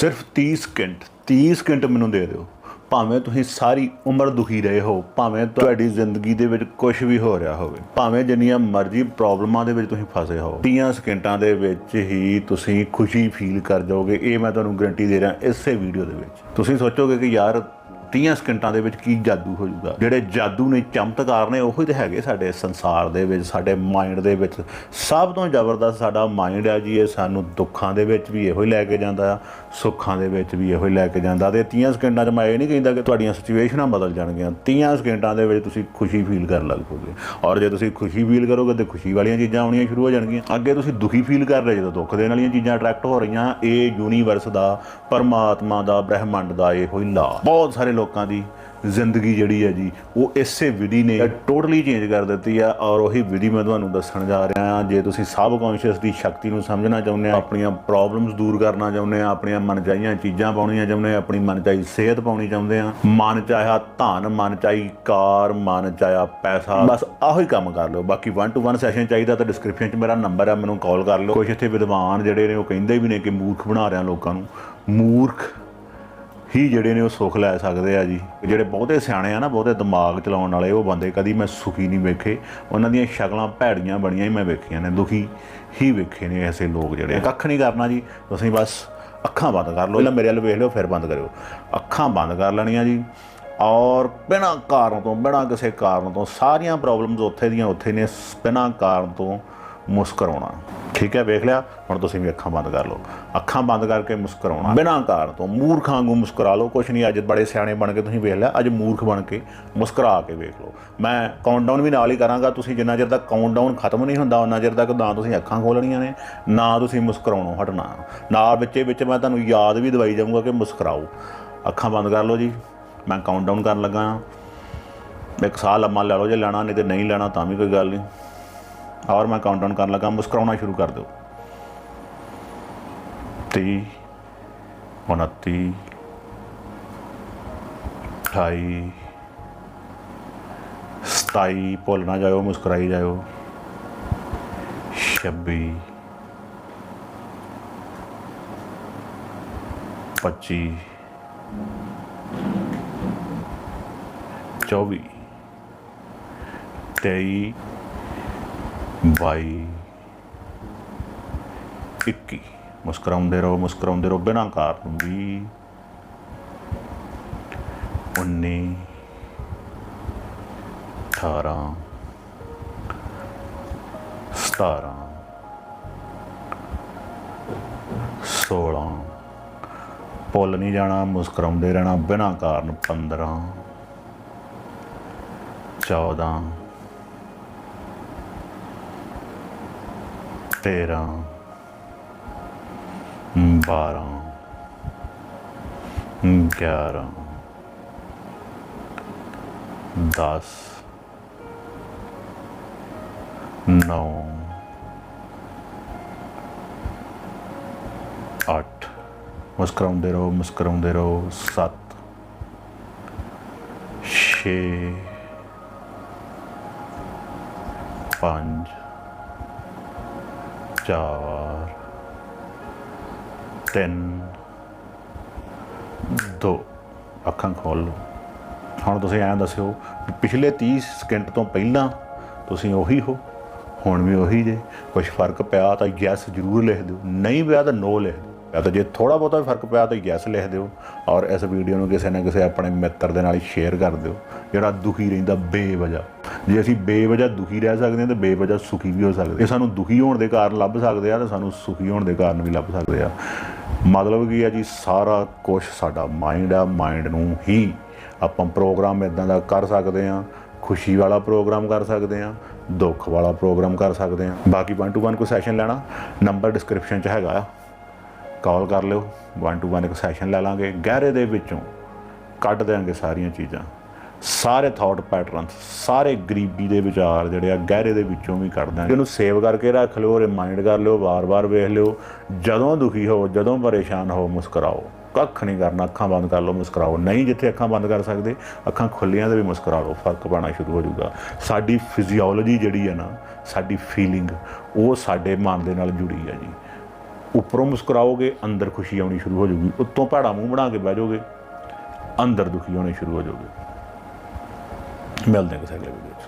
ਸਿਰਫ 30 second 30 second ਮੈਨੂੰ ਦੇ ਦਿਓ। ਭਾਵੇਂ ਤੁਸੀਂ ਸਾਰੀ ਉਮਰ ਦੁਖੀ ਰਹੇ ਹੋ, ਭਾਵੇਂ ਤੁਹਾਡੀ ਜ਼ਿੰਦਗੀ ਦੇ ਵਿੱਚ ਕੁਝ ਵੀ ਹੋ ਰਿਹਾ ਹੋਵੇ, ਭਾਵੇਂ ਜਿੰਨੀਆਂ ਮਰਜ਼ੀ ਪ੍ਰੋਬਲਮਾਂ ਦੇ ਵਿੱਚ ਤੁਸੀਂ ਫਸੇ ਹੋ 30 ਸਕਿੰਟਾਂ ਦੇ ਵਿੱਚ ਹੀ ਤੁਸੀਂ ਖੁਸ਼ੀ ਫੀਲ ਕਰ ਜਾਓਗੇ। ਇਹ ਮੈਂ ਤੁਹਾਨੂੰ ਗਰੰਟੀ ਦੇ ਰਿਹਾ, ਇਸੇ ਵੀਡੀਓ ਦੇ ਵਿੱਚ। ਤੁਸੀਂ ਸੋਚੋਗੇ ਕਿ ਯਾਰ 30 ਸਕਿੰਟਾਂ ਦੇ ਵਿੱਚ ਕੀ ਜਾਦੂ ਹੋ ਜਾਊਗਾ? ਜਿਹੜੇ ਜਾਦੂ ਨੇ ਚਮਤਕਾਰ ਨੇ, ਉਹੀ ਤੇ ਹੈਗੇ ਸਾਡੇ ਸੰਸਾਰ ਦੇ ਵਿੱਚ, ਸਾਡੇ ਮਾਈਂਡ ਦੇ ਵਿੱਚ। ਸਭ ਤੋਂ ਜ਼ਬਰਦਸਤ ਸਾਡਾ ਮਾਈਂਡ ਆ ਜੀ, ਇਹ ਸਾਨੂੰ ਦੁੱਖਾਂ ਦੇ ਵਿੱਚ ਵੀ ਇਹੋ ਹੀ ਲੈ ਕੇ ਜਾਂਦਾ, ਸੁੱਖਾਂ ਦੇ ਵਿੱਚ ਵੀ ਇਹੋ ਹੀ ਲੈ ਕੇ ਜਾਂਦਾ। ਤੇ 30 ਸਕਿੰਟਾਂ 'ਚ ਮੈਂ ਇਹ ਨਹੀਂ ਕਹਿੰਦਾ ਕਿ ਤੁਹਾਡੀਆਂ ਸਿਚੁਏਸ਼ਨਾਂ ਬਦਲ ਜਾਣਗੀਆਂ। 30 ਸਕਿੰਟਾਂ ਦੇ ਵਿੱਚ ਤੁਸੀਂ ਖੁਸ਼ੀ ਫੀਲ ਕਰਨ ਲੱਗ ਪੋਗੇ। ਔਰ ਜੇ ਤੁਸੀਂ ਖੁਸ਼ੀ ਫੀਲ ਕਰੋਗੇ, ਤੇ ਖੁਸ਼ੀ ਵਾਲੀਆਂ ਚੀਜ਼ਾਂ ਆਉਣੀਆਂ ਸ਼ੁਰੂ ਹੋ ਜਾਣਗੀਆਂ। ਅੱਗੇ ਤੁਸੀਂ ਦੁਖੀ ਫੀਲ ਕਰ ਰਹੇ ਜਦੋਂ ਦੁੱਖ ਦੇਣ ਵਾਲੀਆਂ ਚੀਜ਼ਾਂ ਅਟਰੈਕਟ ਹੋ ਰਹੀਆਂ, ਇਹ ਯੂਨੀਵਰਸ ਦਾ, ਪਰਮਾਤਮਾ ਦਾ, ਬ੍ਰਹਿਮੰਡ ਦਾ ਇਹੋ ਹੀ ਲਾ। ਬਹੁਤ ਸਾਰੇ ਲੋਕਾਂ ਦੀ ਜ਼ਿੰਦਗੀ ਜਿਹੜੀ ਹੈ ਜੀ, ਉਹ ਇਸੇ ਵਿਧੀ ਨੇ ਟੋਟਲੀ ਚੇਂਜ ਕਰ ਦਿੱਤੀ ਆ ਔਰ ਉਹੀ ਵਿਧੀ ਮੈਂ ਤੁਹਾਨੂੰ ਦੱਸਣ ਜਾ ਰਿਹਾ ਹਾਂ। ਜੇ ਤੁਸੀਂ ਸਬ ਕੌਨਸ਼ੀਅਸ ਦੀ ਸ਼ਕਤੀ ਨੂੰ ਸਮਝਣਾ ਚਾਹੁੰਦੇ ਆ ਆਪਣੀਆਂ ਪ੍ਰੋਬਲਮਸ ਦੂਰ ਕਰਨਾ ਚਾਹੁੰਦੇ ਆ ਆਪਣੀਆਂ ਮਨਚਾਹੀਆਂ ਚੀਜ਼ਾਂ ਪਾਉਣੀਆਂ ਚਾਹੁੰਦੇ ਆ ਆਪਣੀ ਮਨਚਾਹੀ ਸਿਹਤ ਪਾਉਣੀ ਚਾਹੁੰਦੇ ਆ ਮਨ ਚਾਹਿਆ ਧਨ, ਮਨ ਚਾਹੀ ਕਾਰ, ਮਨ ਚਾਹਿਆ ਪੈਸਾ, ਬਸ ਆਹੋ ਹੀ ਕੰਮ ਕਰ ਲਓ। ਬਾਕੀ 1 ਟੂ 1 ਸੈਸ਼ਨ ਚਾਹੀਦਾ ਤਾਂ ਡਿਸਕ੍ਰਿਪਸ਼ਨ 'ਚ ਮੇਰਾ ਨੰਬਰ ਆ, ਮੈਨੂੰ ਕਾਲ ਕਰ ਲਓ। ਕੁਝ ਇੱਥੇ ਵਿਦਵਾਨ ਜਿਹੜੇ ਨੇ, ਉਹ ਕਹਿੰਦੇ ਵੀ ਨੇ ਕਿ ਮੂਰਖ ਬਣਾ ਰਿਆਂ ਲੋਕਾਂ ਨੂੰ। ਮੂਰਖ ਹੀ ਜਿਹੜੇ ਨੇ ਉਹ ਸੁੱਖ ਲੈ ਸਕਦੇ ਆ ਜੀ। ਜਿਹੜੇ ਬਹੁਤੇ ਸਿਆਣੇ ਆ ਨਾ, ਬਹੁਤੇ ਦਿਮਾਗ ਚਲਾਉਣ ਵਾਲੇ, ਉਹ ਬੰਦੇ ਕਦੀ ਮੈਂ ਸੁਖੀ ਨਹੀਂ ਵੇਖੇ। ਉਹਨਾਂ ਦੀਆਂ ਸ਼ਕਲਾਂ ਭੈੜੀਆਂ ਬਣੀਆਂ ਹੀ ਮੈਂ ਵੇਖੀਆਂ ਨੇ, ਦੁਖੀ ਹੀ ਵੇਖੇ ਨੇ ਐਸੇ ਲੋਕ ਜਿਹੜੇ। ਕੱਖ ਨਹੀਂ ਕਰਨਾ ਜੀ, ਤੁਸੀਂ ਬਸ ਅੱਖਾਂ ਬੰਦ ਕਰ ਲਓ। ਪਹਿਲਾਂ ਮੇਰੇ ਵੱਲ ਵੇਖ ਲਿਓ, ਫਿਰ ਬੰਦ ਕਰਿਓ। ਅੱਖਾਂ ਬੰਦ ਕਰ ਲੈਣੀਆਂ ਜੀ। ਔਰ ਬਿਨਾਂ ਕਾਰਨ ਤੋਂ, ਬਿਨਾਂ ਕਿਸੇ ਕਾਰਨ ਤੋਂ, ਸਾਰੀਆਂ ਪ੍ਰੋਬਲਮਸ ਉੱਥੇ ਦੀਆਂ ਉੱਥੇ ਨੇ, ਬਿਨਾਂ ਕਾਰਨ ਤੋਂ ਮੁਸਕਰਾਉਣਾ। ਠੀਕ ਹੈ, ਵੇਖ ਲਿਆ। ਹੁਣ ਤੁਸੀਂ ਵੀ ਅੱਖਾਂ ਬੰਦ ਕਰ ਲਓ। ਅੱਖਾਂ ਬੰਦ ਕਰਕੇ ਮੁਸਕਰਾਉਣਾ। ਬਿਨਾਂ ਕਾਰਨ ਤੋਂ ਮੂਰਖਾਂ ਵਾਂਗੂ ਮੁਸਕਰਾ ਲਓ। ਕੁਛ ਨਹੀਂ, ਅੱਜ ਬੜੇ ਸਿਆਣੇ ਬਣ ਕੇ ਤੁਸੀਂ ਵੇਖ ਲਿਆ। ਅੱਜ ਮੂਰਖ ਬਣ ਕੇ ਮੁਸਕਰਾ ਕੇ ਵੇਖ ਲਓ। ਮੈਂ ਕਾਊਂਟਡਾਊਨ ਵੀ ਨਾਲ ਹੀ ਕਰਾਂਗਾ। ਤੁਸੀਂ ਜਿੰਨਾ ਚਿਰ ਤੱਕ ਕਾਊਂਟਡਾਊਨ ਖਤਮ ਨਹੀਂ ਹੁੰਦਾ ਉਹਨਾਂ ਚਿਰ ਤੱਕ ਨਾ ਤੁਸੀਂ ਅੱਖਾਂ ਖੋਲਣੀਆਂ ਨੇ, ਨਾ ਤੁਸੀਂ ਮੁਸਕਰਾਉਣੋਂ ਹਟਣਾ। ਨਾਲ ਵਿੱਚੇ ਵਿੱਚ ਮੈਂ ਤੁਹਾਨੂੰ ਯਾਦ ਵੀ ਦਵਾਈ ਜਾਊਂਗਾ ਕਿ ਮੁਸਕਰਾਓ। ਅੱਖਾਂ ਬੰਦ ਕਰ ਲਓ ਜੀ। ਮੈਂ ਕਾਊਂਟਡਾਊਨ ਕਰਨ ਲੱਗਾ ਹਾਂ। ਇੱਕ ਸਾਹ ਲੰਮਾ ਲੈ ਲਓ, ਜੇ ਲੈਣਾ, ਨਹੀਂ ਤੇ ਨਹੀਂ ਲੈਣਾ ਤਾਂ ਵੀ ਕੋਈ ਗੱਲ ਨਹੀਂ। ਔਰ ਮੈਂ ਕਾਊਂਟਡਾਊਨ ਕਰਨ ਲੱਗਾ, ਮੁਸਕਰਾਉਣਾ ਸ਼ੁਰੂ ਕਰ ਦਿਓ। 30 29 28 27 ਭੁੱਲ ਨਾ ਜਾਇਓ, ਮੁਸਕਰਾਈ ਜਾਇਓ। 26 25 24 23 22 21 ਮੁਸਕਰਾਉਂਦੇ ਰਹੋ ਮੁਸਕਰਾਉਂਦੇ ਰਹੋ, ਬਿਨਾਂ ਕਾਰਨ ਵੀ। 19 18 17 16 ਭੁੱਲ ਨਹੀਂ ਜਾਣਾ, ਮੁਸਕਰਾਉਂਦੇ ਰਹਿਣਾ, ਬਿਨਾਂ ਕਾਰਨ 15 14 13 12 11 10 9 8 ਮੁਸਕਰਾਉਂਦੇ ਰਹੋ ਮੁਸਕਰਾਉਂਦੇ ਰਹੋ। 7 6 5 ਚਾਰ, ਤਿੰਨ, ਦੋ। ਅੱਖਾਂ ਖੋਲ ਲਓ। ਹੁਣ ਤੁਸੀਂ ਐਂ ਦੱਸਿਓ, ਪਿਛਲੇ 30 ਸਕਿੰਟ ਤੋਂ ਪਹਿਲਾਂ ਤੁਸੀਂ ਉਹੀ ਹੋ, ਹੁਣ ਵੀ ਉਹੀ ਜੇ। ਕੁਝ ਫ਼ਰਕ ਪਿਆ ਤਾਂ ਯੈਸ ਜ਼ਰੂਰ ਲਿਖ ਦਿਓ, ਨਹੀਂ ਪਿਆ ਤਾਂ ਨੋ ਲਿਖ ਦਿਓ। ਜਾਂ ਤਾਂ ਜੇ ਥੋੜਾ ਬਹੁਤਾ ਵੀ ਫ਼ਰਕ ਪਿਆ ਤਾਂ ਯੈਸ ਲਿਖ ਦਿਓ ਔਰ ਇਸ ਵੀਡੀਓ ਨੂੰ ਕਿਸੇ ਨਾ ਕਿਸੇ ਆਪਣੇ ਮਿੱਤਰ ਦੇ ਨਾਲ ਸ਼ੇਅਰ ਕਰ ਦਿਓ, ਜਿਹੜਾ ਦੁਖੀ ਰਹਿੰਦਾ ਬੇਵਜ੍ਹਾ। ਜੇ ਅਸੀਂ ਬੇਵਜ੍ਹਾ ਦੁਖੀ ਰਹਿ ਸਕਦੇ ਹਾਂ ਤਾਂ ਬੇਵਜ੍ਹਾ ਸੁਖੀ ਵੀ ਹੋ ਸਕਦੇ ਇਹ ਸਾਨੂੰ ਦੁਖੀ ਹੋਣ ਦੇ ਕਾਰਨ ਲੱਭ ਸਕਦੇ ਆ ਤੇ ਸਾਨੂੰ ਸੁਖੀ ਹੋਣ ਦੇ ਕਾਰਨ ਵੀ ਲੱਭ ਸਕਦੇ ਆ ਮਤਲਬ ਕੀ ਆ ਜੀ, ਸਾਰਾ ਕੁਝ ਸਾਡਾ ਮਾਈਂਡ ਆ ਮਾਈਂਡ ਨੂੰ ਹੀ ਆਪਾਂ ਪ੍ਰੋਗਰਾਮ ਇਦਾਂ ਦਾ ਕਰ ਸਕਦੇ ਆ ਖੁਸ਼ੀ ਵਾਲਾ ਪ੍ਰੋਗਰਾਮ ਕਰ ਸਕਦੇ ਆ ਦੁੱਖ ਵਾਲਾ ਪ੍ਰੋਗਰਾਮ ਕਰ ਸਕਦੇ ਆ ਬਾਕੀ 1 ਟੂ 1 ਕੋਈ ਸੈਸ਼ਨ ਲੈਣਾ ਨੰਬਰ ਡਿਸਕ੍ਰਿਪਸ਼ਨ 'ਚ ਹੈਗਾ ਆ। ਕਾਲ ਕਰ ਲਿਓ 1 ਟੂ 1 ਇੱਕ ਸੈਸ਼ਨ ਲੈ ਲਾਂਗੇ। ਗਹਿਰੇ ਦੇ ਵਿੱਚੋਂ ਕੱਢ ਦੇਾਂਗੇ ਸਾਰੀਆਂ ਚੀਜ਼ਾਂ। ਸਾਰੇ ਥਾਟ ਪੈਟਰਨਸ ਸਾਰੇ ਗਰੀਬੀ ਦੇ ਵਿਚਾਰ ਜਿਹੜੇ ਆ ਗਹਿਰੇ ਦੇ ਵਿੱਚੋਂ ਵੀ ਕੱਢ ਦਾਂਗੇ ਇਹਨੂੰ ਸੇਵ ਕਰਕੇ ਰੱਖ ਲਿਓ ਰਿਮਾਈਂਡ ਕਰ ਲਿਓ, ਵਾਰ-ਵਾਰ ਵੇਖ ਲਿਓ। ਜਦੋਂ ਦੁਖੀ ਹੋ, ਜਦੋਂ ਪਰੇਸ਼ਾਨ ਹੋ, ਮੁਸਕਰਾਓ। ਕੱਖ ਨਹੀਂ ਕਰਨਾ, ਅੱਖਾਂ ਬੰਦ ਕਰ ਲਓ, ਮੁਸਕਰਾਓ। ਨਹੀਂ ਜਿੱਥੇ ਅੱਖਾਂ ਬੰਦ ਕਰ ਸਕਦੇ, ਅੱਖਾਂ ਖੁੱਲੀਆਂ ਤੇ ਵੀ ਮੁਸਕਰਾ ਲਓ। ਫ਼ਰਕ ਪੈਣਾ ਸ਼ੁਰੂ ਹੋ ਜਾਊਗਾ। ਸਾਡੀ ਫਿਜ਼ੀਓਲੋਜੀ ਜਿਹੜੀ ਹੈ ਨਾ, ਸਾਡੀ ਫੀਲਿੰਗ ਉਹ ਸਾਡੇ ਮਨ ਦੇ ਨਾਲ ਜੁੜੀ ਹੈ ਜੀ। ਉੱਪਰੋਂ ਮੁਸਕਰਾਓਗੇ, ਅੰਦਰ ਖੁਸ਼ੀ ਆਉਣੀ ਸ਼ੁਰੂ ਹੋ ਜਾਊਗੀ। ਉੱਤੋਂ ਭੈੜਾ ਮੂੰਹ ਬਣਾ ਕੇ ਬਹਿ ਜਾਓਗੇ, ਅੰਦਰ ਦੁਖੀ ਹੋਣੇ ਸ਼ੁਰੂ ਹੋ ਜਾਓਗੇ। ਮਿਲਦੇ ਹਾਂ ਕਿਸੇ ਅਗਲੇ ਵੀਡੀਓ 'ਚ।